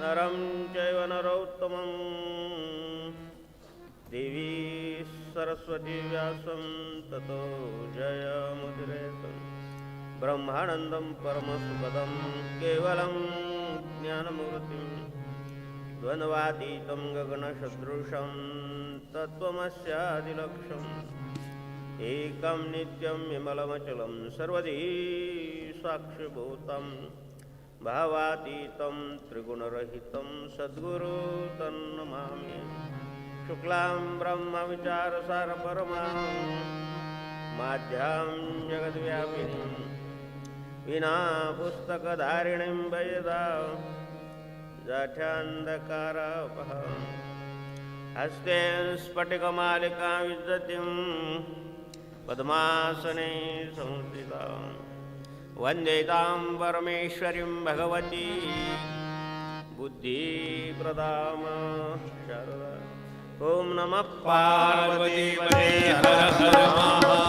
नरं चैव नरोत्तमं देवी सरस्वती व्यासं ततो जयमुदिरेत ब्रह्मानन्दं परमसुपदं केवलं ज्ञानमूर्तिं द्वन्द्वातीतं गगनसदृशं तत्त्वमस्यादिलक्ष्यम् एकं नित्यं विमलमचलं सर्वधी साक्षिभूतं भावातीतं त्रिगुणरहितं सद्गुरु तन्नमामि। शुक्लां ब्रह्मविचारसारपरमां माध्यां जगद्व्यापिनीं विना पुस्तकधारिणीं वयदा जाठ्यान्धकारापहाम् हस्ते स्फटिकमालिका विदतिं पद्मासने संस्थिता वन्दे तां परमेश्वरीं भगवती। बुद्धिप्रदाम। शारदा ॐ नमः पार्वतीपते हर हर